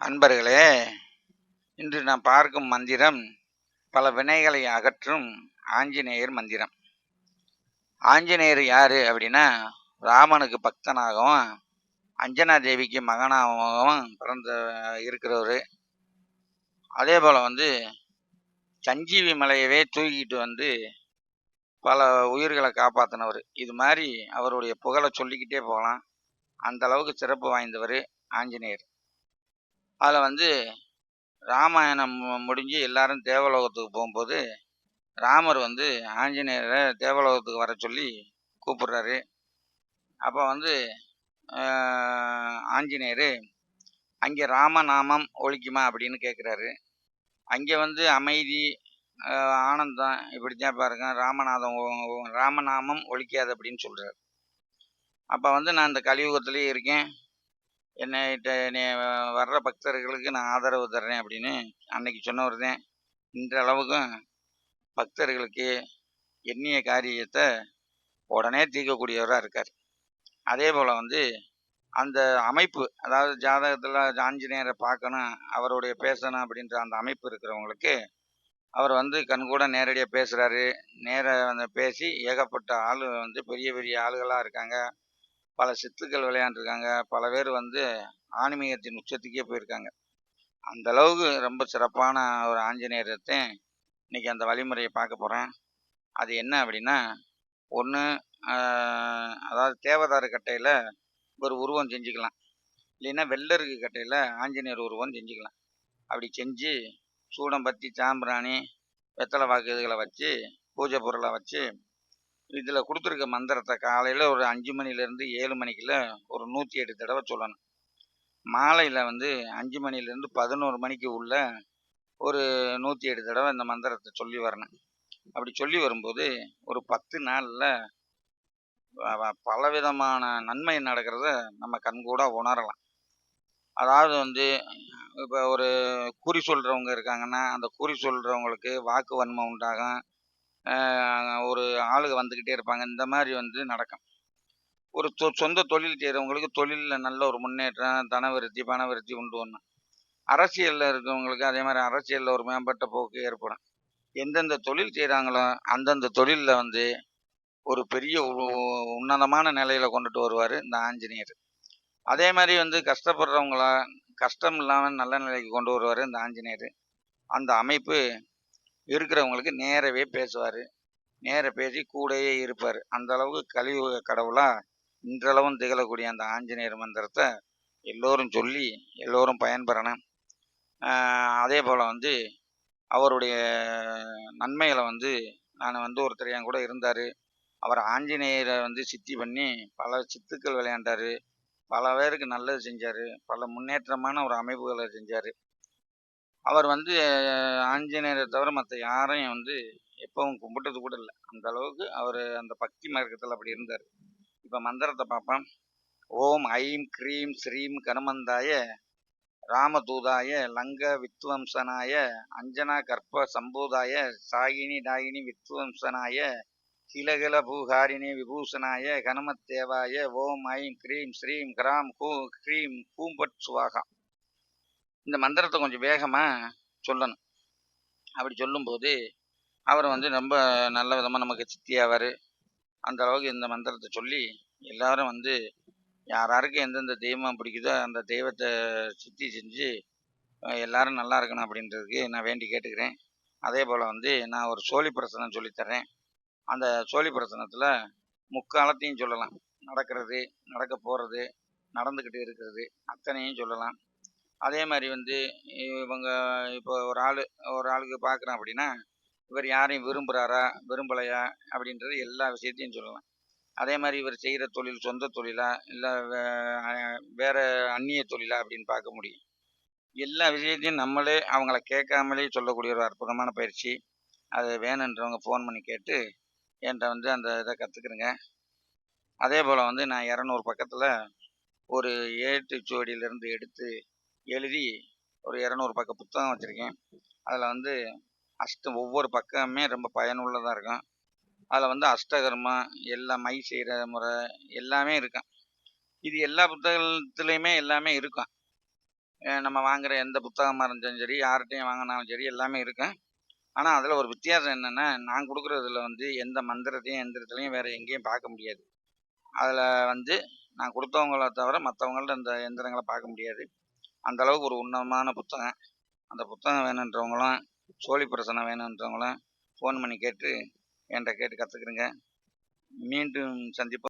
அன்பர்களே இன்று நாம் பார்க்கும் மந்திரம் பல வினைகளை அகற்றும் ஆஞ்சநேயர் மந்திரம். ஆஞ்சநேயர் யார் அப்படின்னா ராமனுக்கு பக்தனாகவும் அஞ்சனா தேவிக்கு மகனாகவும் பிறந்த இருக்கிறவர். அதே போல் வந்து சஞ்சீவி மலையவே தூக்கிட்டு வந்து பல உயிர்களை காப்பாற்றினவர் இது மாதிரி அவருடைய புகழை சொல்லிக்கிட்டே போகலாம். அந்த அளவுக்கு சிறப்பு வாய்ந்தவர் ஆஞ்சநேயர். அதில் வந்து ராமாயணம் மு- முடிஞ்சு எல்லாரும் தேவலோகத்துக்கு போகும்போது ராமர் வந்து ஆஞ்சநேயரை தேவலோகத்துக்கு வர சொல்லி கூப்பிடுறாரு. அப்போ வந்து ஆஞ்சநேயர் அங்கே ராமநாமம் ஒழிக்குமா அப்படின்னு கேட்குறாரு அங்கே வந்து அமைதி ஆனந்தம் இப்படி தான் பாருங்க ராமநாதம் ராமநாமம் ஒழிக்காது அப்படின்னு சொல்கிறார் அப்போ வந்து நான் இந்த கலியுகத்துலேயே இருக்கேன். என்னை நீ வர்ற பக்தர்களுக்கு நான் ஆதரவு தர்றேன் அப்படின்னு அன்னைக்கு சொன்னவர் தான் இன்றளவுக்கும் பக்தர்களுக்கு எண்ணிய காரியத்தை உடனே தீர்க்கக்கூடியவராக இருக்கார். அதே போல் வந்து அந்த அமைப்பு அதாவது ஜாதகத்தில் ஆஞ்சநேயரை பார்க்கணும் அவருடைய பேசணும் அப்படின்ற அந்த அமைப்பு இருக்கிறவங்களுக்கு அவர் வந்து கண்கூட நேரடியாக பேசுகிறாரு நேர வந்து பேசி ஏகப்பட்ட ஆள் வந்து பெரிய பெரிய ஆளுகளாக இருக்காங்க. பல சித்துக்கள் விளையாண்டுருக்காங்க. பல பேர் வந்து ஆன்மீகத்தின் உச்சத்துக்கே போயிருக்காங்க. அந்த அளவுக்கு ரொம்ப சிறப்பான ஒரு ஆஞ்சநேயரத்தை இன்னைக்கு அந்த வழிமுறையை பார்க்க போகிறேன் அது என்ன அப்படின்னா ஒன்று அதாவது தேவதாறு கட்டையில் ஒரு உருவம் செஞ்சுக்கலாம். இல்லைன்னா வெள்ளருக்கு கட்டையில் ஆஞ்சநேயர் உருவம் செஞ்சுக்கலாம். அப்படி செஞ்சு சூடம் பத்தி சாம்பிராணி வெத்தலை வாக்கு இதுகளை வச்சு பூஜை பொருளை வச்சு இதில் கொடுத்துருக்க மந்திரத்தை காலையில் ஒரு அஞ்சு மணிலேருந்து ஏழு மணிக்குள்ள ஒரு நூற்றி எட்டு தடவை சொல்லணும். மாலையில் வந்து அஞ்சு மணிலேருந்து பதினோரு மணிக்கு உள்ள ஒரு நூற்றி எட்டு தடவை இந்த மந்திரத்தை சொல்லி வரணும். அப்படி சொல்லி வரும்போது ஒரு பத்து நாளில் பலவிதமான நன்மை நடக்கிறத நம்ம கண்கூட உணரலாம். அதாவது வந்து இப்போ ஒரு குறி சொல்கிறவங்க இருக்காங்கன்னா அந்த குறி சொல்கிறவங்களுக்கு வாக்கு வன்மை உண்டாகும். ஒரு ஆளுங்க வந்துக்கிட்டே இருப்பாங்க. இந்த மாதிரி வந்து நடக்கும். ஒரு தொ சொந்த தொழில் செய்கிறவங்களுக்கு தொழிலில் நல்ல ஒரு முன்னேற்றம் தனவிருத்தி பணவிருத்தி உண்டு ஒன்று அரசியலில் இருக்கவங்களுக்கு அதே மாதிரி அரசியலில் ஒரு மேம்பட்ட போக்கு ஏற்படும். எந்தெந்த தொழில் செய்கிறாங்களோ அந்தந்த தொழிலில் வந்து ஒரு பெரிய உன்னதமான நிலையில் கொண்டுட்டு வருவார் இந்த ஆஞ்சநேயர். அதே மாதிரி வந்து கஷ்டப்படுறவங்கள கஷ்டம் இல்லாமல் நல்ல நிலைக்கு கொண்டு வருவார் இந்த ஆஞ்சநேயர். அந்த அமைப்பு இருக்கிறவங்களுக்கு நேரவே பேசுவார். நேர பேசி கூடயே இருப்பார். அந்த அளவுக்கு கலியுக கடவுளாக இன்றளவும் திகழக்கூடிய அந்த ஆஞ்சநேயர் மந்திரத்தை எல்லோரும் சொல்லி எல்லோரும் பயன்பெறணும். அதே போல் வந்து அவருடைய நன்மைகளை வந்து நான் வந்து ஒருத்தர் என் கூட இருந்தார். அவர் ஆஞ்சநேயரை வந்து சித்தி பண்ணி பல சித்துக்கள் விளையாண்டார். பல பேருக்கு நல்லது செஞ்சார். பல முன்னேற்றமான ஒரு அமைப்புகளை செஞ்சார். அவர் வந்து ஆஞ்சநேயரை தவிர மற்ற யாரையும் வந்து எப்பவும் கும்பிட்டது கூட இல்லை. அந்த அளவுக்கு அவர் அந்த பக்தி மார்க்கத்தில் அப்படி இருந்தார். இப்போ மந்திரத்தை பார்ப்போம் ஓம் ஐம் க்ரீம் ஸ்ரீம் கனுமந்தாய ராமதூதாய லங்க வித்வம்சனாய அஞ்சனா கற்ப சம்பூதாய சாகினி டாகினி வித்வம்சனாய கிலகில பூகாரிணி விபூஷணாய கனுமத்தேவாய ஓம் ஐம் க்ரீம் ஸ்ரீம் கிராம் கூ க்ரீம் பூம்பட் சுவாகா. இந்த மந்திரத்தை கொஞ்சம் வேகமாக சொல்லணும். அப்படி சொல்லும்போது அவர் வந்து ரொம்ப நல்ல விதமாக நமக்கு சித்தி ஆவார் அந்த அளவுக்கு இந்த மந்திரத்தை சொல்லி எல்லாரும் வந்து யார் யாருக்கு எந்தெந்த தெய்வம் பிடிக்குதோ அந்த தெய்வத்தை சித்தி செஞ்சு எல்லாரும் நல்லா இருக்கணும் அப்படின்றதுக்கு நான் வேண்டி கேட்டுக்கிறேன். அதே போல் வந்து நான் ஒரு சோழி பிரசனம் சொல்லித்தரேன் அந்த சோழி பிரசனத்தில் முக்காலத்தையும் சொல்லலாம். நடக்கிறது நடக்க போகிறது நடந்துக்கிட்டு இருக்கிறது அத்தனையும் சொல்லலாம். அதே மாதிரி வந்து இவங்க இப்போ ஒரு ஆள் ஒரு ஆளுக்கு பார்க்குறான் அப்படின்னா இவர் யாரையும் விரும்புகிறாரா விரும்பலையா அப்படின்றது எல்லா விஷயத்தையும் சொல்லலாம். அதே மாதிரி இவர் செய்கிற தொழில் சொந்த தொழிலா இல்லை வேறு அந்நிய தொழிலா அப்படின்னு பார்க்க முடியும். எல்லா விஷயத்தையும் நம்மளே அவங்கள கேட்காமலே சொல்லக்கூடிய ஒரு அற்புதமான பயிற்சி. அது வேணுன்றவங்க ஃபோன் பண்ணி கேட்டு என்கிட்ட வந்து அந்த இதை கற்றுக்குறேங்க அதே போல் வந்து நான் இரநூறு பக்கத்தில் ஒரு ஏட்டு சுவடியிலேருந்து எடுத்து எழுதி ஒரு இரநூறு பக்க புத்தகம் வச்சுருக்கேன். அதில் வந்து அஷ்ட ஒவ்வொரு பக்கமே ரொம்ப பயனுள்ளதாக இருக்கும். அதில் வந்து அஷ்டகர்மம் எல்லாம் மை செய்கிற முறை எல்லாமே இருக்கும். இது எல்லா புத்தகத்துலேயுமே எல்லாமே இருக்கும். நம்ம வாங்குற எந்த புத்தகமாக இருந்தாலும் சரி யார்கிட்டையும் வாங்கினாலும் சரி எல்லாமே இருக்கும். ஆனால் அதில் ஒரு வித்தியாசம் என்னென்னா நான் கொடுக்குறதுல வந்து எந்த மந்திரத்தையும் எந்திரத்துலையும் வேறு எங்கேயும் பார்க்க முடியாது. அதில் வந்து நான் கொடுத்தவங்கள தவிர மற்றவங்கள்ட்ட இந்த எந்திரங்களை பார்க்க முடியாது. அந்த அளவுக்கு ஒரு உன்னதமான புத்தகம். அந்த புத்தகம் வேணுன்றவங்களும் சோழி பிரசனம் வேணுன்றவங்களும் ஃபோன் பண்ணி கேட்டு என்கிட்ட கேட்டு கற்றுக்குறங்க மீண்டும் சந்திப்போம்.